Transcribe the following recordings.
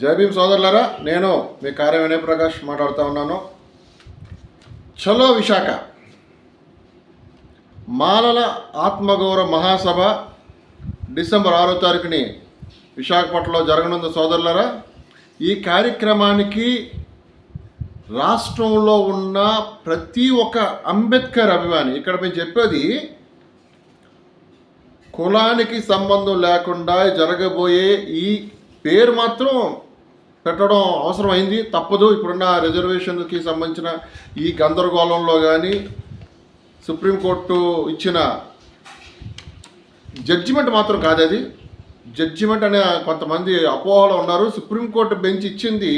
జై సోదరులారా నేను మీ కార్య వినయ్ ప్రకాష్ మాట్లాడుతూ ఉన్నాను. చలో విశాఖ. మాలల ఆత్మగౌరవ మహాసభ డిసెంబర్ ఆరో తారీఖుని విశాఖపట్నంలో జరగనుంది సోదరులారా. ఈ కార్యక్రమానికి రాష్ట్రంలో ఉన్న ప్రతి ఒక్క అంబేద్కర్ అభిమాని ఇక్కడ మేము చెప్పేది కులానికి సంబంధం లేకుండా జరగబోయే ఈ పేరు మాత్రం పెట్టడం అవసరమైంది. తప్పదు. ఇప్పుడున్న రిజర్వేషన్కి సంబంధించిన ఈ గందరగోళంలో కానీ సుప్రీంకోర్టు ఇచ్చిన జడ్జిమెంట్ మాత్రం కాదు అది. జడ్జిమెంట్ అనే కొంతమంది అపోహలు ఉన్నారు. సుప్రీంకోర్టు బెంచ్ ఇచ్చింది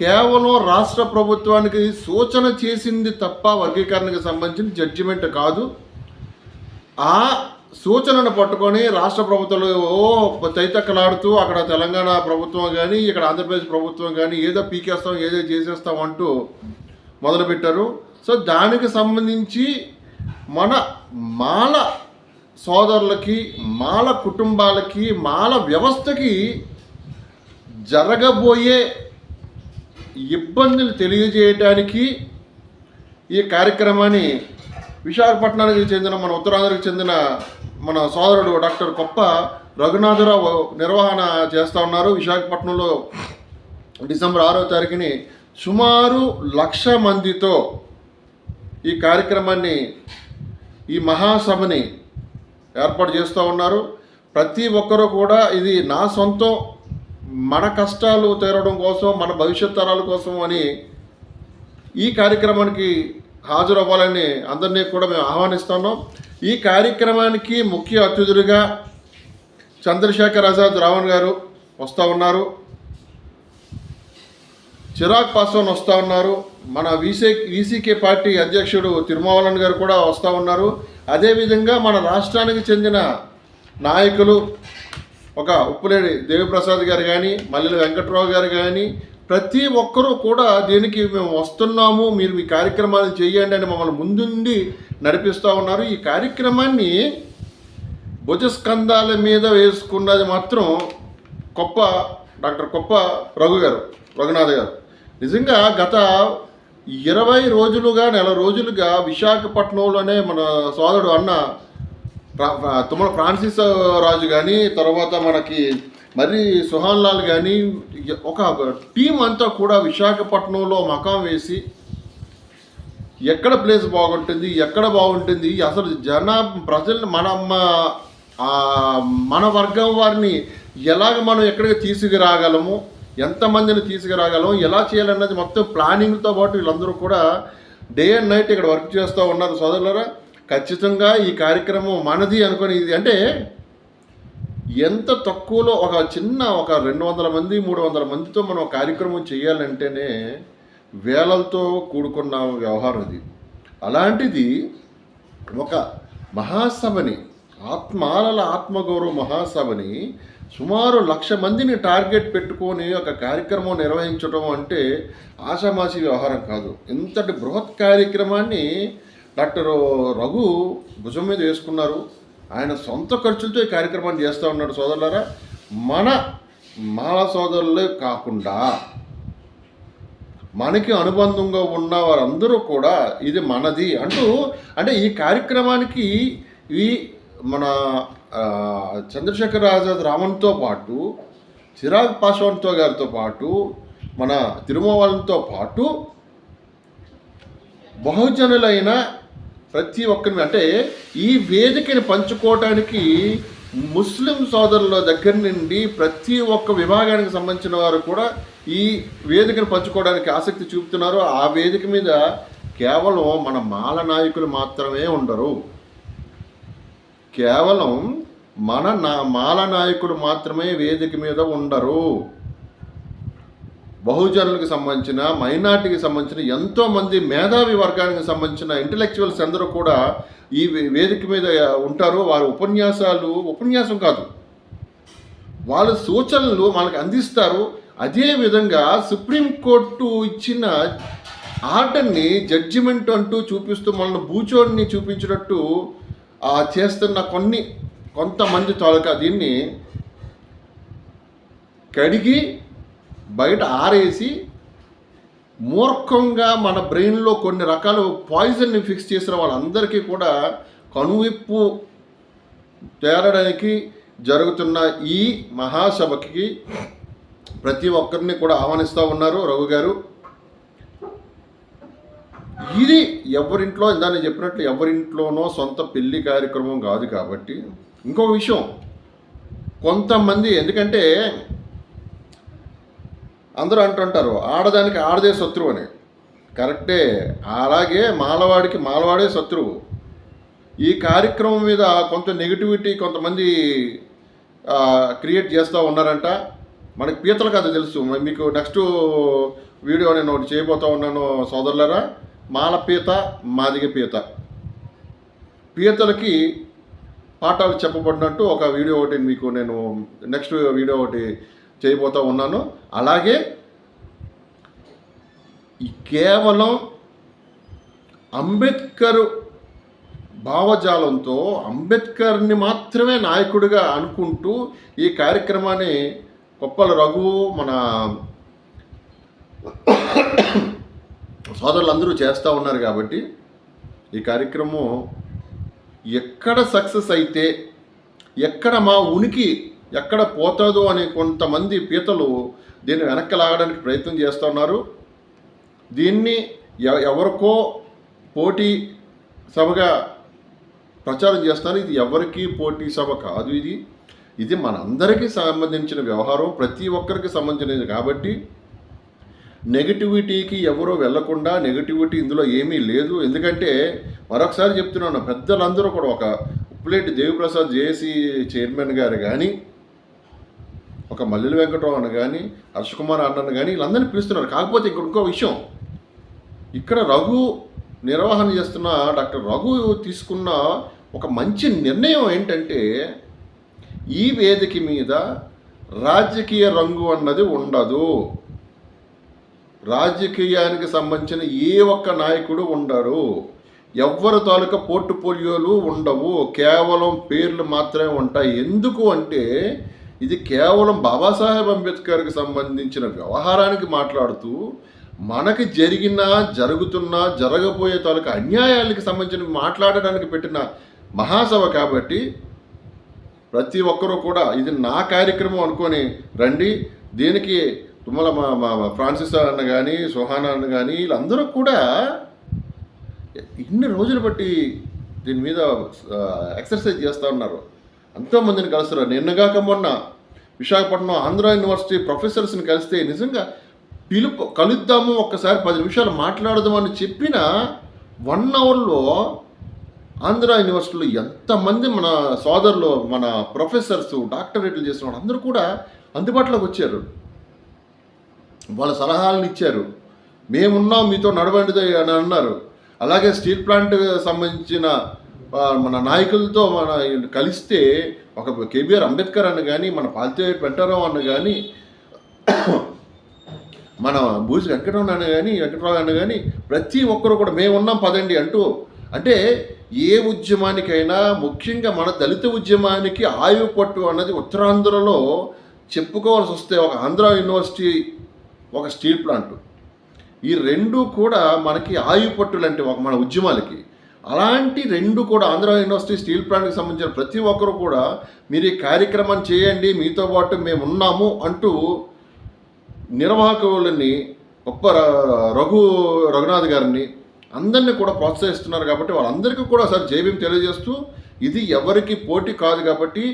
కేవలం రాష్ట్ర ప్రభుత్వానికి సూచన చేసింది తప్ప వర్గీకరణకు సంబంధించిన జడ్జిమెంట్ కాదు. ఆ సూచనను పట్టుకొని రాష్ట్ర ప్రభుత్వాలు ఓ అక్కడ తెలంగాణ ప్రభుత్వం కానీ ఇక్కడ ఆంధ్రప్రదేశ్ ప్రభుత్వం కానీ ఏదో పీకేస్తాం ఏదో చేసేస్తాం అంటూ మొదలుపెట్టారు. సో దానికి సంబంధించి మన మాల సోదరులకి మాల కుటుంబాలకి మాల వ్యవస్థకి జరగబోయే ఇబ్బందులు తెలియజేయడానికి ఈ కార్యక్రమాన్ని విశాఖపట్నానికి చెందిన మన ఉత్తరాంధ్రకు చెందిన మన సోదరుడు డాక్టర్ కొప్ప రఘునాథరావు నిర్వహణ చేస్తూ ఉన్నారు. విశాఖపట్నంలో డిసెంబర్ ఆరో తారీఖుని సుమారు లక్ష మందితో ఈ కార్యక్రమాన్ని ఈ మహాసభని ఏర్పాటు చేస్తూ ఉన్నారు. ప్రతి ఒక్కరూ కూడా ఇది నా సొంతం మన కష్టాలు తీరడం కోసం మన భవిష్యత్ తరాల కోసం అని ఈ కార్యక్రమానికి హాజరవ్వాలని అందరినీ కూడా మేము ఆహ్వానిస్తున్నాం. ఈ కార్యక్రమానికి ముఖ్య అతిథులుగా చంద్రశేఖర్ ఆజాద్ రావణ్ గారు వస్తూ ఉన్నారు. చిరాగ్ పాస్వాన్ వస్తూ ఉన్నారు. మన వీసీ వీసీకే పార్టీ అధ్యక్షుడు తిరుమావలన్ గారు కూడా వస్తూ ఉన్నారు. అదేవిధంగా మన రాష్ట్రానికి చెందిన నాయకులు ఒక ఉప్పులేడి దేవిప్రసాద్ గారు కానీ మల్లెల వెంకట్రావు గారు కానీ ప్రతి ఒక్కరూ కూడా దీనికి మేము వస్తున్నాము మీరు మీ కార్యక్రమాలు చేయండి అని మమ్మల్ని ముందుండి నడిపిస్తూ ఉన్నారు. ఈ కార్యక్రమాన్ని భుజస్కంధాల మీద వేసుకున్నది మాత్రం గొప్ప డాక్టర్ కొప్ప రఘు గారు రఘునాథ్ గారు. నిజంగా గత ఇరవై రోజులుగా నెల రోజులుగా విశాఖపట్నంలోనే మన సోదరుడు అన్న తుమ్మల ఫ్రాన్సిస్ రాజు కానీ తర్వాత మనకి మరి సుహాన్ లాల్ కానీ ఒక టీం అంతా కూడా విశాఖపట్నంలో మకాం వేసి ఎక్కడ ప్లేస్ బాగుంటుంది ఎక్కడ బాగుంటుంది అసలు జన ప్రజల్ని మన మన వర్గం వారిని ఎలాగ మనం ఎక్కడికి తీసుకురాగలము ఎంతమందిని తీసుకురాగలము ఎలా చేయాలన్నది మొత్తం ప్లానింగ్తో పాటు వీళ్ళందరూ కూడా డే అండ్ నైట్ ఇక్కడ వర్క్ చేస్తూ ఉన్నారు సోదరులరా. ఖచ్చితంగా ఈ కార్యక్రమం మనది అనుకుని ఇది అంటే ఎంత తక్కువలో ఒక చిన్న ఒక రెండు వందల మంది మూడు వందల మందితో మనం కార్యక్రమం చేయాలంటేనే వేలలతో కూడుకున్న వ్యవహారం ఇది. అలాంటిది ఒక మహాసభని ఆత్మాలల ఆత్మగౌరవ మహాసభని సుమారు లక్ష మందిని టార్గెట్ పెట్టుకొని ఒక కార్యక్రమం నిర్వహించడం అంటే ఆషామాషి వ్యవహారం కాదు. ఇంతటి బృహత్ కార్యక్రమాన్ని డాక్టర్ రఘు భుజం మీద వేసుకున్నారు. ఆయన సొంత ఖర్చులతో ఈ కార్యక్రమాన్ని చేస్తూ ఉన్నాడు సోదరులారా. మన మాల సోదరులే కాకుండా మనకి అనుబంధంగా ఉన్న వారందరూ కూడా ఇది మనది అంటూ అంటే ఈ కార్యక్రమానికి ఈ మన చంద్రశేఖర్ ఆజాద్ రామన్తో పాటు చిరాగ్ పాస్వాన్తో గారితో పాటు మన తిరుమలతో పాటు బహుజనులైన ప్రతి ఒక్కరిని అంటే ఈ వేదికని పంచుకోవటానికి ముస్లిం సోదరుల దగ్గర నుండి ప్రతి ఒక్క విభాగానికి సంబంధించిన వారు కూడా ఈ వేదికను పంచుకోవడానికి ఆసక్తి చూపుతున్నారు. ఆ వేదిక మీద కేవలం మన మాల నాయకులు మాత్రమే ఉండరు. కేవలం మన నా మాల నాయకుడు మాత్రమే వేదిక మీద ఉండరు. బహుజనులకు సంబంధించిన మైనార్టీకి సంబంధించిన ఎంతోమంది మేధావి వర్గానికి సంబంధించిన ఇంటలెక్చువల్స్ అందరూ కూడా ఈ వేదిక మీద ఉంటారు. వారి ఉపన్యాసాలు ఉపన్యాసం కాదు. వాళ్ళ సూచనలు మనకు అందిస్తారు. అదే విధంగా సుప్రీంకోర్టు ఇచ్చిన ఆర్డర్ని జడ్జిమెంట్ అంటూ చూపిస్తూ మనల్ని బూచోడిని చూపించినట్టు చేస్తున్న కొన్ని కొంతమంది తాలూకా దీన్ని కడిగి బయట ఆరేసి మూర్ఖంగా మన బ్రెయిన్లో కొన్ని రకాల పాయిజన్ని ఫిక్స్ చేసిన వాళ్ళందరికీ కూడా కనువిప్పు తేరడానికి జరుగుతున్న ఈ మహాసభకి ప్రతి ఒక్కరిని కూడా ఆహ్వానిస్తూ ఉన్నారు రఘు గారు. ఇది ఎవరింట్లో ఇందా నేను చెప్పినట్లు ఎవరింట్లోనో సొంత పెళ్ళి కార్యక్రమం కాదు కాబట్టి ఇంకొక విషయం కొంతమంది ఎందుకంటే అందరూ అంటుంటారు ఆడదానికి ఆడదే శత్రువు అని. కరెక్టే. అలాగే మాలవాడికి మాలవాడే శత్రువు. ఈ కార్యక్రమం మీద కొంత నెగిటివిటీ కొంతమంది క్రియేట్ చేస్తూ ఉన్నారంట. మనకి పీతల కథ తెలుసు. మీకు నెక్స్ట్ వీడియో నేను ఒకటి చేయబోతా ఉన్నాను సోదరులరా. మాల పీత మాదిగ పీత. పీతలకి పాఠాలు చెప్పబడినట్టు ఒక వీడియో ఒకటి మీకు నేను నెక్స్ట్ వీడియో ఒకటి చేయబోతూ ఉన్నాను. అలాగే కేవలం అంబేద్కర్ భావజాలంతో అంబేద్కర్ని మాత్రమే నాయకుడిగా అనుకుంటూ ఈ కార్యక్రమాన్ని కొప్పల రఘు మన సోదరులందరూ చేస్తూ ఉన్నారు కాబట్టి ఈ కార్యక్రమం ఎక్కడ సక్సెస్ అయితే ఎక్కడ మా ఉనికి ఎక్కడ పోతుందో అని కొంతమంది పీతలు దీన్ని వెనక్కి లాగడానికి ప్రయత్నం చేస్తున్నారు. దీన్ని ఎ- ఎవరికో పోటీ సభగా ప్రచారం చేస్తున్నారు. ఇది ఎవరికీ పోటీ సభ కాదు ఇది. ఇది మనందరికీ సంబంధించిన వ్యవహారం ప్రతి ఒక్కరికి సంబంధించినది కాబట్టి నెగిటివిటీకి ఎవరో వెళ్ళకుండా నెగటివిటీ ఇందులో ఏమీ లేదు. ఎందుకంటే మరొకసారి చెప్తున్నాను పెద్దలందరూ కూడా ఒక ఉప్పులేటి దేవిప్రసాద్ జేసీ చైర్మన్ గారు కానీ ఒక మల్లెల వెంకటరావు అన్న కానీ హర్షకుమార్ అన్నను కానీ వీళ్ళందరినీ పిలుస్తున్నారు. కాకపోతే ఇక్కడ ఇంకో విషయం. ఇక్కడ రఘు నిర్వహణ చేస్తున్న డాక్టర్ రఘు తీసుకున్న ఒక మంచి నిర్ణయం ఏంటంటే ఈ వేదిక మీద రాజకీయ రంగు అన్నది ఉండదు. రాజకీయానికి సంబంధించిన ఏ ఒక్క నాయకుడు ఉండరు ఎవ్వరు తాలూకా పోర్టుపోలియోలు ఉండవు. కేవలం పేర్లు మాత్రమే ఉంటాయి. ఎందుకు అంటే ఇది కేవలం బాబాసాహెబ్ అంబేద్కర్కి సంబంధించిన వ్యవహారానికి మాట్లాడుతూ మనకి జరిగిన జరుగుతున్న జరగబోయే తాలూకా అన్యాయాలకి సంబంధించిన మాట్లాడడానికి పెట్టిన మహాసభ కాబట్టి ప్రతి ఒక్కరూ కూడా ఇది నా కార్యక్రమం అనుకొని రండి. దీనికి తుమ్మల మా మా ఫ్రాన్సిస్ అన్న కానీ సుహానా అన్న కానీ వీళ్ళందరూ కూడా ఇన్ని రోజులు బట్టి దీని మీద ఎక్సర్సైజ్ చేస్తూ ఉన్నారు. ఎంతోమందిని కలుస్తారు నిన్నగాక మొన్న విశాఖపట్నం ఆంధ్ర యూనివర్సిటీ ప్రొఫెసర్స్ని కలిస్తే నిజంగా పిలుపు కలుద్దాము ఒక్కసారి పది నిమిషాలు మాట్లాడదామని చెప్పిన వన్ అవర్లో ఆంధ్ర యూనివర్సిటీలో ఎంతమంది మన సోదరులు మన ప్రొఫెసర్స్ డాక్టరేట్లు చేసిన వాళ్ళు అందరూ కూడా అందుబాటులోకి వచ్చారు. వాళ్ళ సలహాలను ఇచ్చారు. మేమున్నాం మీతో నడవండి అని అన్నారు. అలాగే స్టీల్ ప్లాంట్ సంబంధించిన మన నాయకులతో మన కలిస్తే ఒక కేబీఆర్ అంబేద్కర్ అన్న కానీ మన పాల్తే వెంకటరావు అన్న కానీ మన బూసి వెంకటరమణ అన్న కానీ వెంకటరావు అన్న కానీ ప్రతి ఒక్కరు కూడా మేము ఉన్నాం పదండి అంటూ. అంటే ఏ ఉద్యమానికైనా ముఖ్యంగా మన దళిత ఉద్యమానికి ఆయువు పట్టు అన్నది ఉత్తరాంధ్రలో చెప్పుకోవాల్సి వస్తే ఒక ఆంధ్ర యూనివర్సిటీ ఒక స్టీల్ ప్లాంట్. ఈ రెండు కూడా మనకి ఆయువు పట్టులు అంటే ఒక మన ఉద్యమాలకి. అలాంటి రెండు కూడా ఆంధ్ర యూనివర్సిటీ స్టీల్ ప్లాంట్కి సంబంధించిన ప్రతి ఒక్కరు కూడా మీరు ఈ కార్యక్రమం చేయండి మీతో పాటు మేము ఉన్నాము అంటూ నిర్వాహకులని గొప్ప ర- రఘు రఘునాథ్ గారిని అందరినీ కూడా ప్రోత్సహిస్తున్నారు కాబట్టి వాళ్ళందరికీ కూడా ఒకసారి జైభీం తెలియజేస్తూ ఇది ఎవరికి పోటీ కాదు కాబట్టి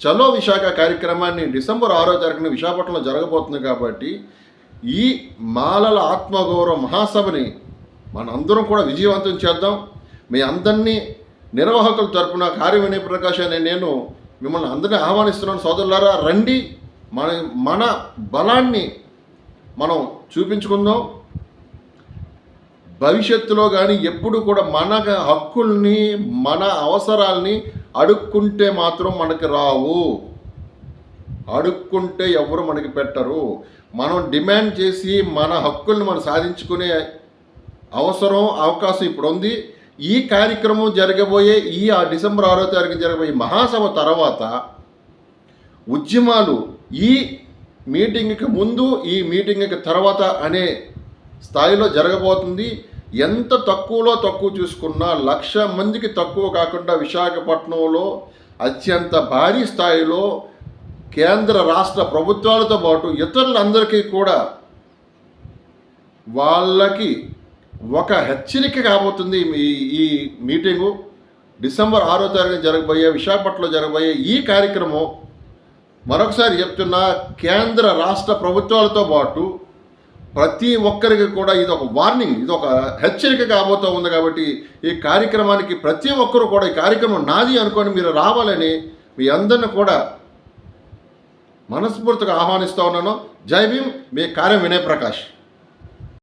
చలో విశాఖ కార్యక్రమాన్ని డిసెంబర్ ఆరో తారీఖున విశాఖపట్నంలో జరగబోతుంది కాబట్టి ఈ మాలల ఆత్మగౌరవ మహాసభని మనందరం కూడా విజయవంతం చేద్దాం. మీ అందరినీ నిర్వాహకుల తరపున కార్యవినయ ప్రకాష్ అనే నేను మిమ్మల్ని అందరినీ ఆహ్వానిస్తున్నాను. సోదరులారా రండి. మన మన బలాన్ని మనం చూపించుకుందాం. భవిష్యత్తులో కానీ ఎప్పుడు కూడా మన హక్కుల్ని మన అవసరాల్ని అడుక్కుంటే మాత్రం మనకి రావు. అడుక్కుంటే ఎవరు మనకి పెట్టరు. మనం డిమాండ్ చేసి మన హక్కుల్ని మనం సాధించుకునే అవసరం అవకాశం ఇప్పుడు ఉంది ఈ కార్యక్రమం జరగబోయే ఈ ఆ డిసెంబర్ ఆరో తారీఖు జరగబోయే మహాసభ తర్వాత ఉద్యమాలు ఈ మీటింగ్కి ముందు ఈ మీటింగ్కి తర్వాత అనే స్థాయిలో జరగబోతుంది. ఎంత తక్కువలో తక్కువ చూసుకున్నా లక్ష మందికి తక్కువ కాకుండా విశాఖపట్నంలో అత్యంత భారీ స్థాయిలో కేంద్ర రాష్ట్ర ప్రభుత్వాలతో పాటు ఇతరులందరికీ కూడా వాళ్ళకి ఒక హెచ్చరిక కాబోతుంది ఈ ఈ మీటింగు. డిసెంబర్ ఆరో తారీఖున జరగబోయే విశాఖపట్నంలో జరగబోయే ఈ కార్యక్రమం మరొకసారి చెప్తున్నా కేంద్ర రాష్ట్ర ప్రభుత్వాలతో పాటు ప్రతి ఒక్కరికి కూడా ఇది ఒక వార్నింగ్ ఇది ఒక హెచ్చరిక కాబోతూ ఉంది కాబట్టి ఈ కార్యక్రమానికి ప్రతి ఒక్కరు కూడా ఈ కార్యక్రమం నాది అనుకొని మీరు రావాలని మీ అందరిని కూడా మనస్ఫూర్తిగా ఆహ్వానిస్తూ ఉన్నాను. జై భీమ్ మీ కార్యం వినయ్ ప్రకాష్.